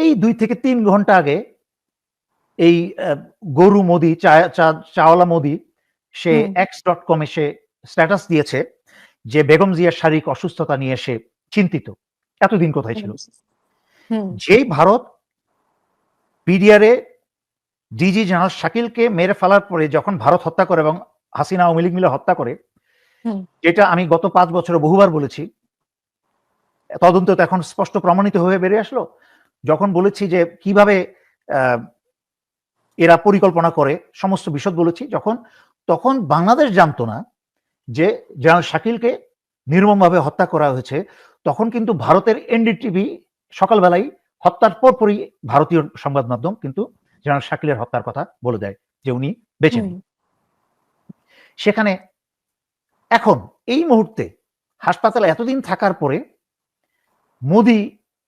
এই দুই থেকে তিন ঘণ্টা আগে এই গরু মোদি চাওয়ালা মোদি সে এক্স ডট কমে সে স্ট্যাটাস দিয়েছে যে বেগম জিয়ার শারীরিক অসুস্থতা নিয়ে সে চিন্তিত। এতদিন কোথায় ছিল? যেই ভারত পিডিআরে ডিজি জেনারেল শাকিলকে মেরে ফেলার পরে যখন ভারত হত্যা করে এবং হাসিনা আওয়ামী লীগ মিলে হত্যা করে যেটা আমি গত পাঁচ বছরে বহুবার বলেছি তদন্ত তো এখন স্পষ্ট প্রমাণিত হয়ে বেরিয়ে আসলো। যখন বলেছি যে কীভাবে আহ, এরা পরিকল্পনা করে সমস্ত বিশদ বলেছি যখন তখন বাংলাদেশ জানতো না যে জেনারেল শাকিলকে নির্মমভাবে হত্যা করা হয়েছে তখন কিন্তু ভারতের এনডিটিভি সকালবেলায় হত্যার পরপরই ভারতীয় সংবাদ মাধ্যম কিন্তু জেনারেল শাকিলের হত্যার কথা বলে দেয় যে উনি বেঁচে নেই। সেখানে এখন এই মুহূর্তে হাসপাতালে এতদিন থাকার পরে মোদি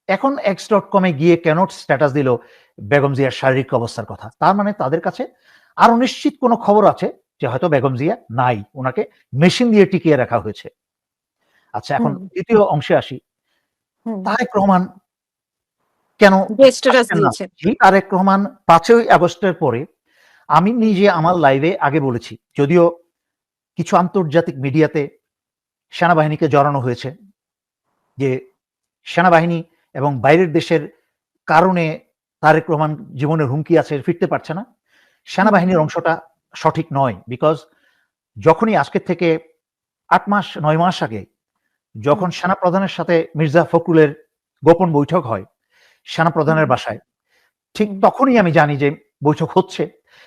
এখন এক্স ডট কমে গিয়ে কেন স্ট্যাটাস দিল বেগম জিয়ার শারীরিক অবস্থার কথা। তার মানে তাদের কাছে আরও নিশ্চিত কোনো খবর আছে যে হয়তো বেগম জিয়া নাই ওনাকে মেশিন দিয়ে টিকিয়ে রাখা হয়েছে। আচ্ছা এখন দ্বিতীয় অংশে আসি। তারেক রহমান কেন তারেক রহমান পাঁচই আগস্টের পরে আমি নিজে আমার লাইভে আগে বলেছি যদিও কিছু আন্তর্জাতিক মিডিয়াতে সেনাবাহিনীকে জড়ানো হয়েছে যে সেনাবাহিনী এবং বাইরের দেশের কারণে তারেক রহমান জীবনের হুমকি আছে ফিরতে পারছে না। সেনাবাহিনীর অংশটা সঠিক নয় বিকজ যখনই আজকের থেকে আট মাস নয় মাস আগে যখন সেনাপ্রধানের সাথে মির্জা ফখরুলের গোপন বৈঠক হয় সেনাপ্রধানের বাসায় ঠিক তখনই আমি জানি যে বৈঠক হচ্ছে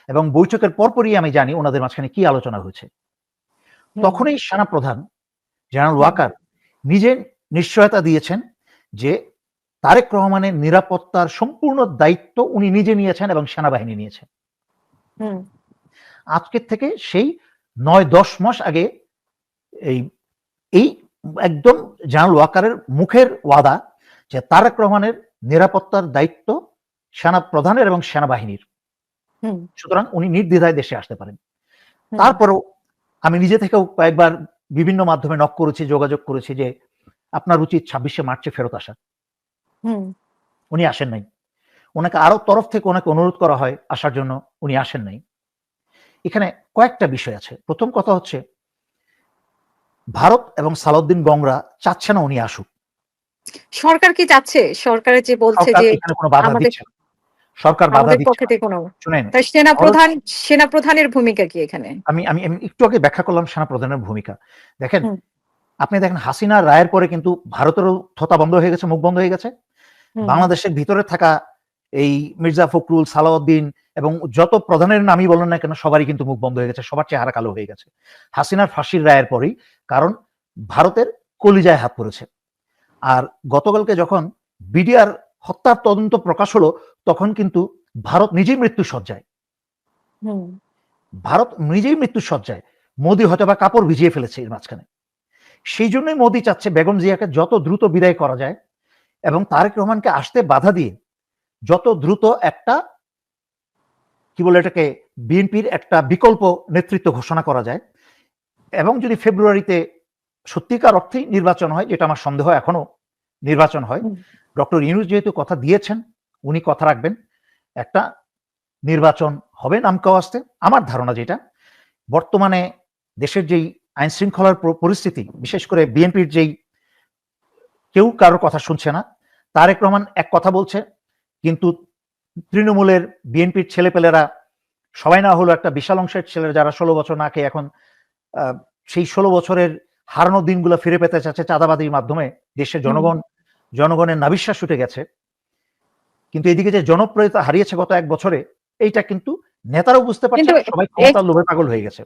এবং বৈঠকের পরপরই আমি জানি ওনাদের মাঝখানে কি আলোচনা হয়েছে। তখনই সেনাপ্রধান জেনারেল ওয়াকার নিজে নিশ্চয়তা দিয়েছেন যে তারেক রহমানের নিরাপত্তার সম্পূর্ণ দায়িত্ব উনি নিজে নিয়েছেন এবং সেনাবাহিনী নিয়েছেন আজকের থেকে সেই নয় দশ মাস আগে এই এই একদম জেনারেল ওয়াকারের মুখের ওয়াদা যে তারেক রহমানের নিরাপত্তার দায়িত্ব সেনা প্রধানের এবং সেনাবাহিনীর। সুতরাং উনি নির্দ্বিধায় দেশে আসতে পারেন। তারপরও আমি নিজে থেকেও কয়েকবার বিভিন্ন মাধ্যমে নক করেছি যোগাযোগ করেছি যে আপনার উচিত ছাব্বিশে মার্চে ফেরত আসা। উনি আসেন নাই। ওনাকে আরও তরফ থেকে ওনাকে অনুরোধ করা হয় আসার জন্য উনি আসেন নাই। এখানে কয়েকটা বিষয় আছে। প্রথম কথা হচ্ছে ভারত এবং সালাউদ্দিন গংরা চাচ্ছে না উনি আসুক। সরকার কি চাচ্ছে? সরকারের যে বলছে যে কোনো বাধা দিচ্ছে সরকার বাধা দিচ্ছে শুনেন তাই সেনা প্রধান সেনা প্রধানের ভূমিকা কি এখানে? আমি আমি একটু আগে ব্যাখ্যা করলাম সেনা প্রধানের ভূমিকা। দেখেন আপনি দেখেন হাসিনা রায়ের পরে কিন্তু ভারতেরও থতা বন্ধ হয়ে গেছে মুখ বন্ধ হয়ে গেছে। বাংলাদেশের ভিতরে থাকা এই মির্জা ফখরুল সালাউদ্দিন এবং যত প্রধানের নামই বলেন না কেন সবারই কিন্তু মুখ বন্ধ হয়ে গেছে সবার চেহারা কালো হয়ে গেছে। হাসিনার ফাঁসির রায়ের পরেই কারণ ভারতের কলিজায় হাত পড়েছে। আর গতকালকে যখন বিডিআর হত্যার তদন্ত প্রকাশ হলো তখন কিন্তু ভারত নিজেই মৃত্যু সজ্জায় ভারত নিজেই মৃত্যু সজ্জায় মোদী হয়তো বা কাপড় ভিজিয়ে ফেলেছে এর মাঝখানে। সেই জন্যই মোদী চাচ্ছে বেগম জিয়াকে যত দ্রুত বিদায় করা যায় এবং তারেক রহমানকে আসতে বাধা দিয়ে যত দ্রুত একটা কি বলে এটাকে বিএনপির একটা বিকল্প নেতৃত্ব ঘোষণা করা যায়। এবং যদি ফেব্রুয়ারিতে সত্যিকার অর্থেই নির্বাচন হয় যেটা আমার সন্দেহ এখনও নির্বাচন হয় ডক্টর ইউনুস যেহেতু কথা দিয়েছেন উনি কথা রাখবেন। একটা নির্বাচন হবে নামকাও আসতে আমার ধারণা যেটা বর্তমানে দেশের যেই আইন শৃঙ্খলার পরিস্থিতি বিশেষ করে বিএনপির যেই কেউ কারোর কথা শুনছে না। তারেক রহমান এক কথা বলছে, কিন্তু তৃণমূলের বিএনপির ছেলেপেলেরা, সবাই না হলো একটা বিশাল অংশের ছেলেরা যারা ষোলো বছর না খেয়ে এখন সেই ষোলো বছরের হারানো দিনগুলো ফিরে পেতে চাচ্ছে চাঁদাবাদির মাধ্যমে। দেশের জনগণ, জনগণের নাবিশ্বাস উঠে গেছে। কিন্তু এদিকে যে জনপ্রিয়তা হারিয়েছে গত এক বছরে, এইটা কিন্তু নেতারাও বুঝতে পারছে সবাই ক্ষমতার লোভে পাগল হয়ে গেছে।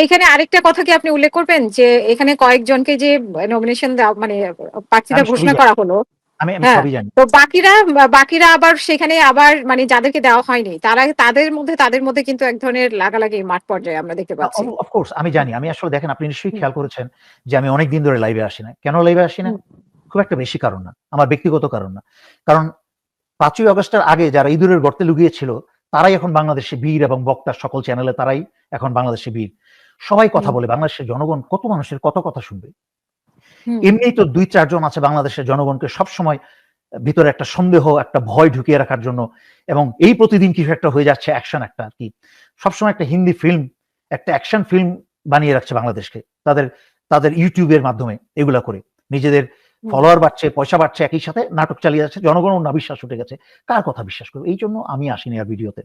এইখানে আরেকটা কথা কি আপনি উল্লেখ করবেন? যে এখানে কয়েকজনকে যে নমিনেশন মানে প্রার্থীরা ঘোষণা করা হলো আমি হ্যাঁ। সবই জানি। তো বাকিরা বাকিরা আবার সেখানে আবার মানে যাদেরকে দেওয়া হয়নি তারা তাদের মধ্যে তাদের মধ্যে কিন্তু এক ধরনের লাগালাগি মাঠ পর্যায়ে আমরা দেখতে পাচ্ছি। অফকোর্স আমি জানি। আমি আসলে দেখেন আপনি নিশ্চয়ই খেয়াল করেছেন যে আমি অনেক দিন ধরে লাইভে আসি না। কেন লাইভে আসি না? খুব একটা বেশি কারণ না। আমার ব্যক্তিগত কারণ না। কারণ পাঁচই আগস্টের আগে যারা ইঁদুরের গর্তে লুকিয়েছিল তারাই এখন বাংলাদেশে বীর এবং বক্তার সকল চ্যানেলে তারাই এখন বাংলাদেশে বীর। সবাই কথা বলে বাংলাদেশের জনগণ কত মানুষের কত কথা শুনবে? এমনি তো দুই চারজন আছে বাংলাদেশের জনগণকে সবসময় ভিতরে একটা সন্দেহ একটা ভয় ঢুকিয়ে রাখার জন্য এবং এই প্রতিদিন কিছু একটা হয়ে যাচ্ছে অ্যাকশন একটা আর কি। সবসময় একটা হিন্দি ফিল্ম একটা অ্যাকশন ফিল্ম বানিয়ে রাখছে বাংলাদেশকে তাদের তাদের ইউটিউবের মাধ্যমে এগুলা করে। নিজেদের। ফলোয়ার বাড়ছে পয়সা বাড়ছে একই সাথে নাটক চালিয়ে যাচ্ছে জনগণ না বিশ্বাস উঠে গেছে। কার কথা বিশ্বাস করবে? এই জন্য আমি আসিনি আর ভিডিওতে।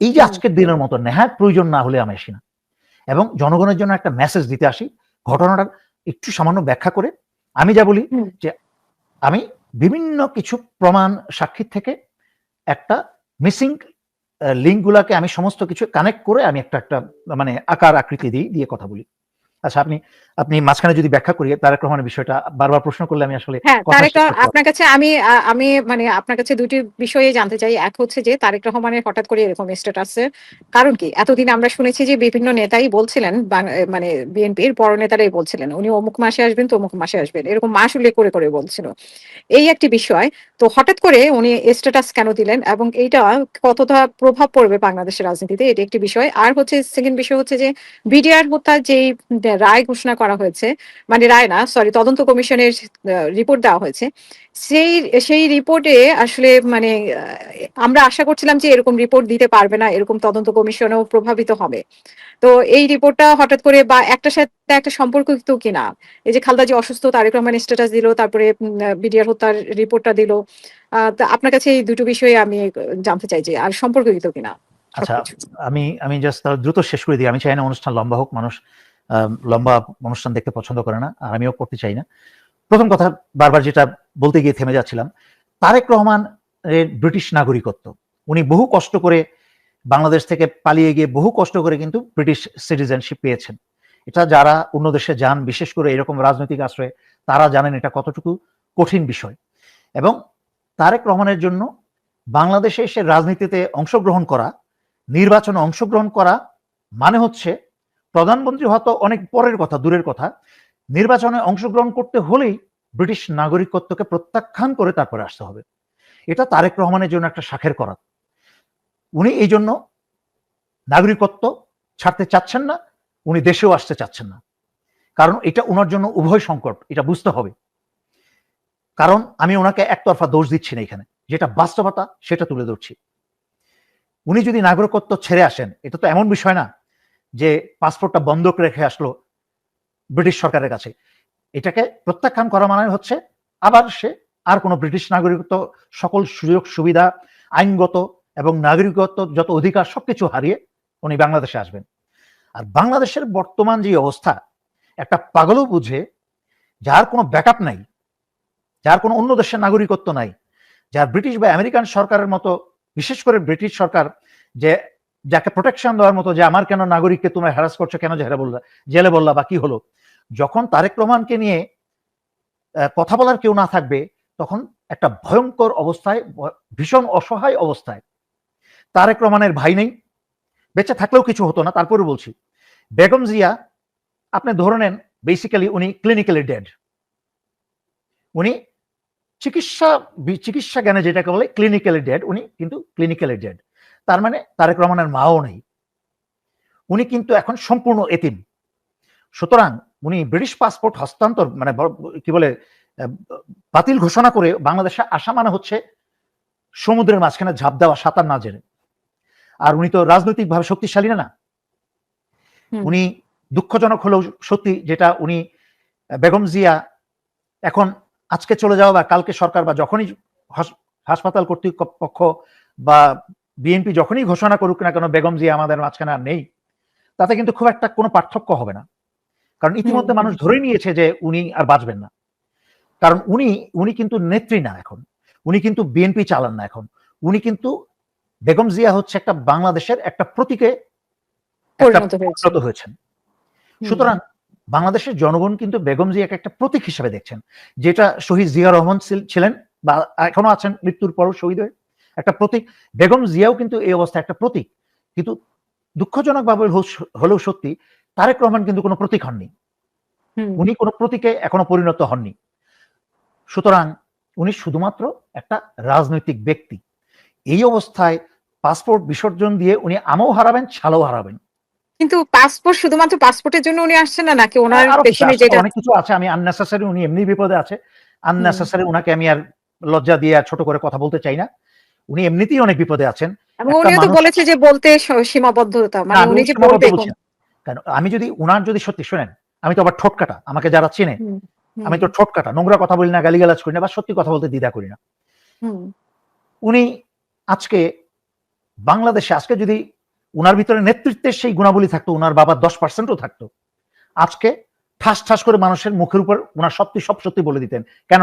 এই যে আজকের দিনের মতো নেহাত প্রয়োজন না হলে আমি আসি না। এবং জনগণের জন্য একটা মেসেজ দিতে আসি ঘটনাটা একটু সামান্য ব্যাখ্যা করে। আমি যা বলি যে আমি বিভিন্ন কিছু প্রমাণ সাক্ষী থেকে একটা মিসিং লিঙ্কগুলাকে আমি সমস্ত কিছু কানেক্ট করে আমি একটা একটা মানে আকার আকৃতি দিই দিয়ে কথা বলি। আচ্ছা আপনি আপনি মাঝখানে যদি ব্যাখ্যা করি তারেক রহমানের বিষয়টা বারবার প্রশ্ন করলে আমি আসলে হ্যাঁ তারেক। আপনার কাছে আমি আমি মানে আপনার কাছে দুটি বিষয়ে জানতে চাই। এক হচ্ছে যে তারেক রহমানের হঠাৎ করে এরকম স্ট্যাটাসের কারণ কি? এতদিন আমরা শুনেছি যে বিভিন্ন নেতাই বলছিলেন মানে বিএনপির বড় নেতারাই বলছিলেন উনি অমুক মাসে আসবেন তো অমুক মাসে আসবেন এরকম মাস উল্লেখ করে করে বলছিল। এই একটি বিষয় তো হঠাৎ করে উনি স্ট্যাটাস কেন দিলেন এবং এইটা কতটা প্রভাব পড়বে বাংলাদেশের রাজনীতিতে এটি একটি বিষয়। আর হচ্ছে সেকেন্ড বিষয় হচ্ছে যে বিডিআর হত্যার যেই রায় ঘোষণা করা হয়েছে মানে রায় না সরি তদন্ত কমিশনের রিপোর্ট দেওয়া হয়েছে। সেই সেই রিপোর্টে আসলে মানে আমরা আশা করছিলাম যে এরকম রিপোর্ট দিতে পারবে না এরকম তদন্ত কমিশনও প্রভাবিত হবে। তো এই রিপোর্টটা হঠাৎ করে বা একটা সাথে একটা সম্পর্কিত কিনা এই যে খালদা যে অসুস্থ তারেক রহমান স্ট্যাটাস দিল তারপরে বিডিআর হত্যার রিপোর্টটা দিল আহ, আপনার কাছে এই দুটো বিষয়ে আমি জানতে চাই যে আর সম্পর্কিত কিনা আচ্ছা আমি আমি জাস্ট দ্রুত শেষ করে দিই আমি চাই না অনুষ্ঠান লম্বা হোক মানুষ লম্বা অনুষ্ঠান দেখতে পছন্দ করে না, আর আমিও করতে চাই না। প্রথম কথা বারবার যেটা বলতে গিয়ে থেমে যাচ্ছিলাম, তারেক রহমান ব্রিটিশ নাগরিকত্ব। উনি বহু কষ্ট করে বাংলাদেশ থেকে পালিয়ে গিয়ে বহু কষ্ট করে কিন্তু ব্রিটিশ সিটিজেনশিপ পেয়েছেন। এটা যারা অন্য দেশে যান, বিশেষ করে এরকম রাজনৈতিক আশ্রয়ে, তারা জানেন এটা কতটুকু কঠিন বিষয়। এবং তারেক রহমানের জন্য বাংলাদেশে এসে রাজনীতিতে অংশগ্রহণ করা, নির্বাচনে অংশগ্রহণ করা মানে হচ্ছে প্রধানমন্ত্রী হয়তো অনেক পরের কথা, দূরের কথা। নির্বাচনে অংশগ্রহণ করতে হলেই ব্রিটিশ নাগরিকত্বকে প্রত্যাখ্যান করে তারপরে আসতে হবে। এটা তারেক রহমানের জন্য একটা শাখের করাত। উনি এই জন্য নাগরিকত্ব ছাড়তে চাচ্ছেন না, উনি দেশেও আসতে চাচ্ছেন না। কারণ এটা ওনার জন্য উভয় সংকট, এটা বুঝতে হবে। কারণ আমি ওনাকে একতরফা দোষ দিচ্ছি না এখানে। যেটা বাস্তবতা, সেটা তুলে ধরছি। উনি যদি নাগরিকত্ব ছেড়ে আসেন, এটা তো এমন বিষয় না যে পাসপোর্টটা বন্ধক রেখে আসলো ব্রিটিশ সরকারের কাছে। এটাকে প্রত্যাখ্যান করা মানে হচ্ছে আবার সে আর কোনো ব্রিটিশ নাগরিকত্ব সকল সুযোগ, সুবিধা, আইনগত এবং নাগরিকত্ব যত অধিকার সবকিছু হারিয়ে উনি বাংলাদেশে আসবেন। আর বাংলাদেশের বর্তমান যে অবস্থা, একটা পাগলও বুঝে যার কোনো ব্যাকআপ নাই, যার কোনো অন্য দেশের নাগরিকত্ব নাই, যার ব্রিটিশ বা আমেরিকান সরকারের মতো, বিশেষ করে ব্রিটিশ সরকার যে যাকে প্রোটেকশন দেওয়ার মতো যে আমার কেন নাগরিককে তোমরা হ্যারাস করছ, কেন জেলে বললা জেলে বললা বা কি হলো? যখন তারেক রহমানকে নিয়ে কথা বলার কেউ না থাকবে, তখন একটা ভয়ঙ্কর অবস্থায়, ভীষণ অসহায় অবস্থায় তারেক রহমানের ভাই নেই। বেঁচে থাকলেও কিছু হতো না তারপরে বলছি, বেগম জিয়া, আপনি ধরে নেন বেসিক্যালি উনি ক্লিনিক্যালি ডেড উনি চিকিৎসা চিকিৎসা জ্ঞানে যেটাকে বলে ক্লিনিক্যালি ডেড উনি কিন্তু ক্লিনিক্যালি ডেড তার মানে তারেক রহমানের মাও নেই। উনি কিন্তু এখন সম্পূর্ণ এতিম। সুতরাং উনি ব্রিটিশ পাসপোর্ট হস্তান্তর মানে কি বলে বাতিল ঘোষণা করে বাংলাদেশে আসা মানে হচ্ছে সমুদ্রের মাঝখানে ঝাঁপ দেওয়া সাঁতার না জেনে। আর উনি তো রাজনৈতিকভাবে শক্তিশালী না। উনি দুঃখজনক হলেও সত্যি যেটা উনি বেগম জিয়া এখন আজকে চলে যাওয়া বা কালকে সরকার বা যখনই হাস- হাসপাতাল কর্তৃপক্ষ বা বিএনপি যখনই ঘোষণা করুক না কেন বেগম জিয়া আমাদের মাঝখানে আর নেই তাতে কিন্তু খুব একটা কোনো পার্থক্য হবে না। কারণ ইতিমধ্যে মানুষ ধরে নিয়েছে যে উনি আর বাঁচবেন না। কারণ উনি উনি কিন্তু নেত্রী না এখন। উনি কিন্তু বিএনপি চালান না এখন। উনি কিন্তু বেগম জিয়া হচ্ছে একটা বাংলাদেশের একটা প্রতীকে পরিণত হয়েছেন। সুতরাং বাংলাদেশের জনগণ কিন্তু বেগম জিয়াকে একটা প্রতীক হিসেবে দেখছেন যেটা শহীদ জিয়া রহমান ছিলেন বা এখনও আছেন মৃত্যুর পরও শহীদ হয়ে। একটা প্রতীক। বেগম জিয়াও কিন্তু এই অবস্থায় একটা প্রতীক। কিন্তু দুঃখজনক ভাবে হলেও সত্যি তারেক রহমান কিন্তু কোনো প্রতীক হননি। উনি কোনো প্রতীকে এখনও পরিণত হননি। সুতরাং উনি শুধুমাত্র একটা রাজনৈতিক ব্যক্তি। এই অবস্থায় পাসপোর্ট বিসর্জন দিয়ে উনি আমও হারাবেন ছালও হারাবেন। কিন্তু পাসপোর্ট শুধুমাত্র পাসপোর্টের জন্য উনি আসছেন না নাকি ওনার আরও পেছনে যেটা অনেক কিছু আছে আমি আননেসেসারি উনি এমনি বিপদে আছে। আননেসেসারি উনাকে আমি আর লজ্জা দিয়ে আর ছোট করে কথা বলতে চাই না। উনি এমনিতেই অনেক বিপদে আছেন। এবং একটা তো বলেছে যে বলতে সীমাবদ্ধতা মানে আমি উনি যে যদি উনার যদি সত্যি শোনেন আমি তো আবার ঠোঁট কাটা আমাকে যারা চেনে আমি তো ঠোঁট কাটা নোংরা কথা বলি না গালিগালাজ করি না বা সত্যি কথা বলতে দ্বিধা করি না। উনি আজকে বাংলাদেশে আজকে যদি উনার ভিতরে নেতৃত্বের সেই গুণাবলী থাকতো উনার বাবার দশ পার্সেন্টও থাকতো আজকে ঠাস ঠাস করে মানুষের মুখের উপর উনার সত্যি সব সত্যি বলে দিতেন। কেন